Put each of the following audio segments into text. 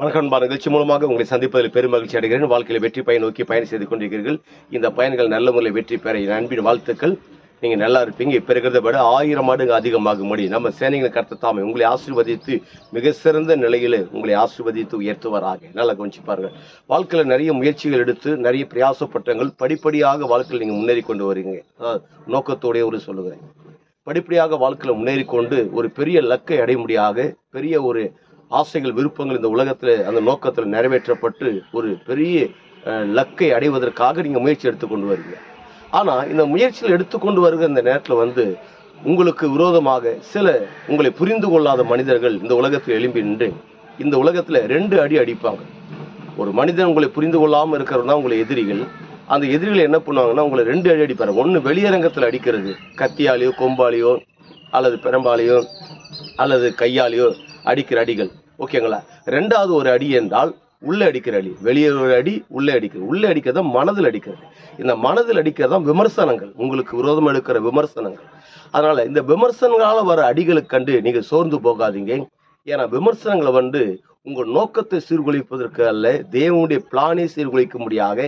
வணக்கம் நிகழ்ச்சி மூலமாக உங்களை சந்திப்பதில் பெரும் மகிழ்ச்சி அடைகிறேன். வாழ்க்கையில் வெற்றி பயன் நோக்கி பயணம் செய்து கொண்டிருக்கிறீர்கள். இந்த பயன்கள் நல்ல முறையில் வெற்றி பெற என் அன்பின் வாழ்த்துக்கள். நீங்கள் நல்லா இருப்பீங்க. இப்போ இருக்கிறத விட ஆயிரம் மடங்கு அதிகமாகும் முடியும் நம்ம சேனைகளை கருத்து தாமே உங்களை ஆசீர்வதித்து மிக சிறந்த நிலையில் உங்களை ஆசீர்வதித்து உயர்த்துவராக. நல்லா கவனிச்சு வாழ்க்கையில் நிறைய முயற்சிகள் எடுத்து நிறைய பிரயாசப்பட்டங்கள் படிப்படியாக வாழ்க்கையில் நீங்கள் முன்னேறி கொண்டு வரீங்க. நோக்கத்தோடைய ஒரு சொல்லுகிறேன். படிப்படியாக வாழ்க்கையில் முன்னேறி கொண்டு ஒரு பெரிய லக்கை அடைய பெரிய ஒரு ஆசைகள் விருப்பங்கள் இந்த உலகத்தில் அந்த நோக்கத்தில் நிறைவேற்றப்பட்டு ஒரு பெரிய லக்கை அடைவதற்காக நீங்கள் முயற்சி எடுத்துக்கொண்டு வருவீங்க ஆனால் இந்த முயற்சியில் எடுத்துக்கொண்டு வருகிற இந்த நேரத்தில் வந்து உங்களுக்கு விரோதமாக சில உங்களை புரிந்து கொள்ளாத மனிதர்கள் இந்த உலகத்தில் எழும்பி நின்று இந்த உலகத்தில் ரெண்டு அடி அடிப்பாங்க. ஒரு மனிதன் உங்களை புரிந்து கொள்ளாமல் இருக்கிறது தான் உங்களை எதிரிகள் அந்த எதிரிகள் என்ன பண்ணுவாங்கன்னா உங்களை ரெண்டு அடி அடிப்பாங்க. ஒன்று வெளியரங்கத்தில் அடிக்கிறது கத்தியாலேயோ கொம்பாலேயோ அல்லது பெரம்பாலேயோ அல்லது கையாலேயோ அடிக்கிற அடிகள். ஓகேங்களா ரெண்டாவது ஒரு அடி என்றால் உள்ளே அடிக்கிற அடி வெளியே ஒரு அடி உள்ளே அடிக்கிறது. உள்ளே அடிக்கிறது மனதில் அடிக்கிறது. இந்த மனதில் அடிக்கிறது தான் விமர்சனங்கள். உங்களுக்கு விரோதம் எடுக்கிற விமர்சனங்கள். அதனால இந்த விமர்சனங்களால் வர அடிகளுக்கு கண்டு நீங்கள் சோர்ந்து போகாதீங்க. ஏன்னா விமர்சனங்களை வந்து உங்கள் நோக்கத்தை சீர்குலைப்பதற்கு அல்ல தேவனுடைய பிளானை சீர்குலைக்க முடியாக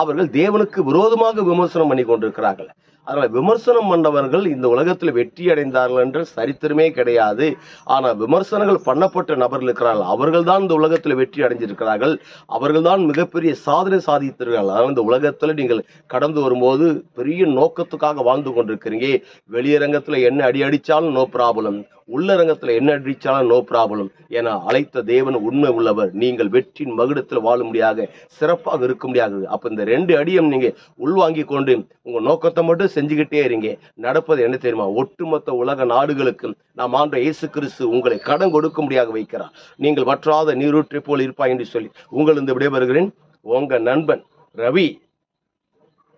அவர்கள் தேவனுக்கு விரோதமாக விமர்சனம் பண்ணி கொண்டிருக்கிறார்கள். அதனால் விமர்சனம் பண்ணவர்கள் இந்த உலகத்தில் வெற்றி அடைந்தார்கள் என்ற சரித்திரமே கிடையாது. ஆனால் விமர்சனங்கள் பண்ணப்பட்ட நபர்கள் இருக்கிறார்கள். அவர்கள் தான் இந்த உலகத்தில் வெற்றி அடைஞ்சிருக்கிறார்கள். அவர்கள் தான் மிகப்பெரிய சாதனை சாதித்திருக்கிறார்கள். அதாவது இந்த உலகத்தில் நீங்கள் கடந்து வரும்போது பெரிய நோக்கத்துக்காக வாழ்ந்து கொண்டிருக்கிறீங்க. வெளியரங்கத்தில் என்ன அடி அடித்தாலும் நோ ப்ராப்ளம் உள்ளரங்கத்தில் என்ன அடித்தாலும் நோ ப்ராப்ளம் என அழைத்த தேவன் உண்மை உள்ளவர். நீங்கள் வெற்றின் மகுடத்தில் வாழும்படியாக சிறப்பாக இருக்க முடியாது. அப்போ இந்த ரெண்டு அடியும் நீங்கள் உள்வாங்கி கொண்டு உங்கள் நோக்கத்தை மட்டும் செஞ்சுக்கிட்டே இருங்க. நடப்பது என்ன தெரியுமா? ஒட்டுமொத்த உலக நாடுகளுக்கு நாம் ஆண்ட இயேசு கிறிஸ்து உங்களை கடன் கொடுக்கும்படியாக வைக்கிறார். நீங்கள் வற்றாத நீரூற்றை போல் இருப்பாய் என்று சொல்லி உங்கள் இந்த விடைபெறுகிறேன். உங்கள் நண்பன் ரவி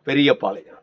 பெரியபாளையம்